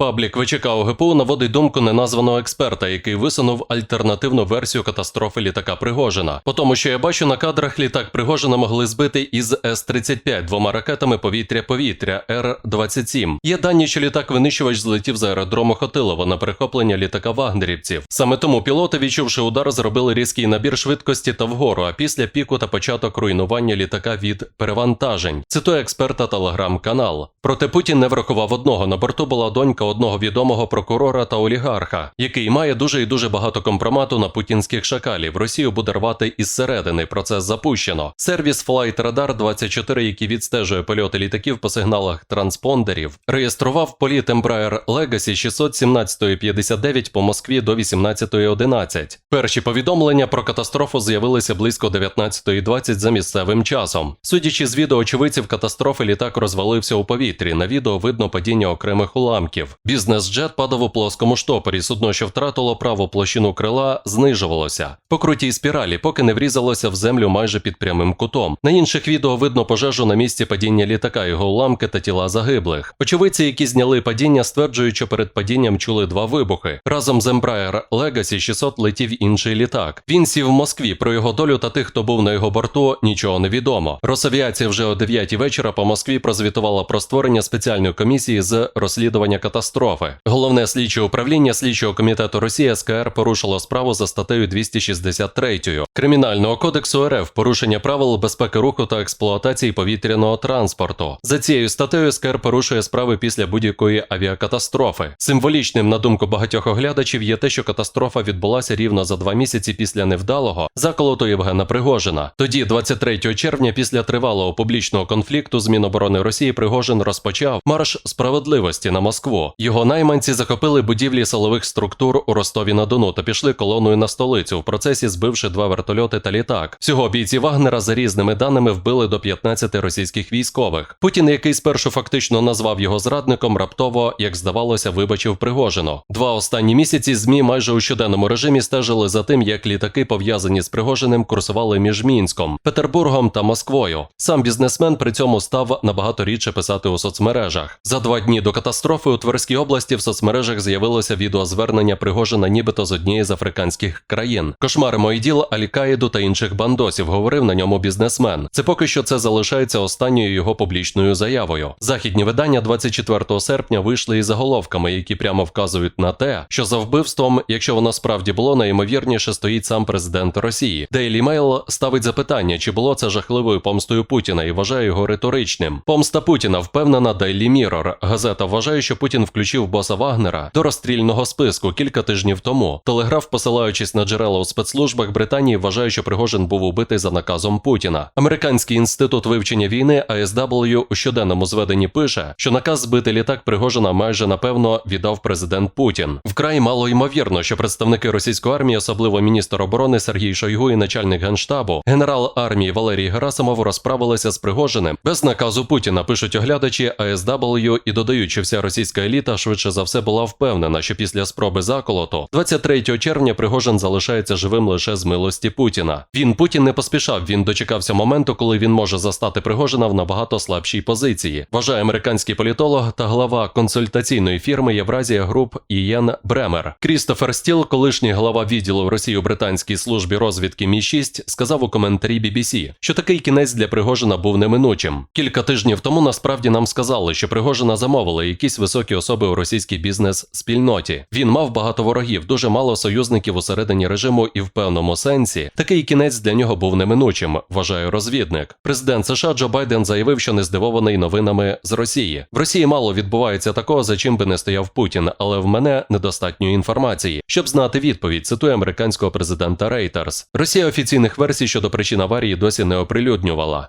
Паблік ВЧК ОГПУ наводить думку неназваного експерта, який висунув альтернативну версію катастрофи літака Пригожина. По тому, що я бачу на кадрах, літак Пригожина могли збити із С-35 двома ракетами повітря-повітря Р-27. Є дані, що літак-винищувач злетів з аеродрому Хотилова на перехоплення літака вагнерівців. Саме тому пілоти, відчувши удар, зробили різкий набір швидкості та вгору, а після піку та початок руйнування літака від перевантажень. Цитує експерта телеграм-канал. Проте Путін не врахував одного. На борту була донька одного відомого прокурора та олігарха, який має дуже і дуже багато компромату на путінських шакалів. Росію буде рвати із середини. Процес запущено. Сервіс Flight Radar 24, який відстежує польоти літаків по сигналах транспондерів, реєстрував політ Embraer Legacy 617.59 по Москві до 18.11. Перші повідомлення про катастрофу з'явилися близько 19.20 за місцевим часом. Судячи з відео очевидців катастрофи, літак розвалився у повітрі. На відео видно падіння окремих уламків. Бізнес-джет падав у плоскому штопорі. Судно, що втратило праву площину крила, знижувалося по крутій спіралі, поки не врізалося в землю майже під прямим кутом. На інших відео видно пожежу на місці падіння літака, його уламки та тіла загиблих. Очевидці, які зняли падіння, стверджують, що перед падінням чули два вибухи. Разом з Embraer Legacy 600 летів інший літак. Він сів в Москві. Про його долю та тих, хто був на його борту, нічого не відомо. Росавіація вже о 9 вечора по Москві прозвітувала про створення спеціальної комісії з розслідування катастрофи. Головне слідче управління слідчого комітету Росії СКР порушило справу за статтею 263 Кримінального кодексу РФ порушення правил безпеки руху та експлуатації повітряного транспорту. За цією статтею СКР порушує справи після будь-якої авіакатастрофи. Символічним, на думку багатьох оглядачів, є те, що катастрофа відбулася рівно за два місяці після невдалого заколоту Євгена Пригожина. Тоді, 23 червня, після тривалого публічного конфлікту з Міноборони Росії, Пригожин розпочав марш справедливості на Москву. Його найманці захопили будівлі силових структур у Ростові на Дону та пішли колоною на столицю, в процесі збивши два вертольоти та літак. Всього бійці Вагнера за різними даними вбили до 15 російських військових. Путін, який спершу фактично назвав його зрадником, раптово, як здавалося, вибачив Пригожину. Два останні місяці змі майже у щоденному режимі стежили за тим, як літаки, пов'язані з Пригожиним, курсували між Мінськом, Петербургом та Москвою. Сам бізнесмен при цьому став набагато рідше писати у соцмережах. За два дні до катастрофи у Тверській області в соцмережах з'явилося відеозвернення Пригожина, нібито з однієї з африканських країн. Кошмаримо і діл Аль-Каїду та інших бандосів, говорив на ньому бізнесмен. Це поки що це залишається останньою його публічною заявою. Західні видання 24 серпня вийшли із заголовками, які прямо вказують на те, що за вбивством, якщо воно справді було, найімовірніше стоїть сам президент Росії. Daily Mail ставить запитання, чи було це жахливою помстою Путіна, і вважає його риторичним. Помста Путіна впевнена Daily Mirror. Газета вважає, що Путін включив боса Вагнера до розстрільного списку кілька тижнів тому. Телеграф, посилаючись на джерела у спецслужбах Британії, вважає, що Пригожин був убитий за наказом Путіна. Американський інститут вивчення війни ASW у щоденному зведенні пише, що наказ збити літак Пригожина майже напевно віддав президент Путін. Вкрай мало ймовірно, що представники російської армії, особливо міністр оборони Сергій Шойгу і начальник генштабу, генерал армії Валерій Герасимов розправилися з Пригожиним без наказу Путіна. Пишуть оглядачі ASW і додають, що вся російська еліта швидше за все була впевнена, що після спроби заколоту 23 червня Пригожин залишається живим лише з милості Путіна. Він Путін не поспішав. Він дочекався моменту, коли він може застати Пригожина в набагато слабшій позиції. Вважає американський політолог та глава консультаційної фірми Євразія Груп Ієн Бремер. Крістофер Стіл, колишній глава відділу в Росії у британській службі розвідки Мі 6 сказав у коментарі BBC, що такий кінець для Пригожина був неминучим. Кілька тижнів тому насправді нам сказали, що Пригожина замовили якісь високі особи у російській бізнес-спільноті. Він мав багато ворогів, дуже мало союзників усередині режиму, і в певному сенсі такий кінець для нього був неминучим, вважає розвідник. Президент США Джо Байден заявив, що не здивований новинами з Росії. В Росії мало відбувається такого, за чим би не стояв Путін, але в мене недостатньо інформації, щоб знати відповідь. Цитує американського президента Reuters. Росія офіційних версій щодо причин аварії досі не оприлюднювала.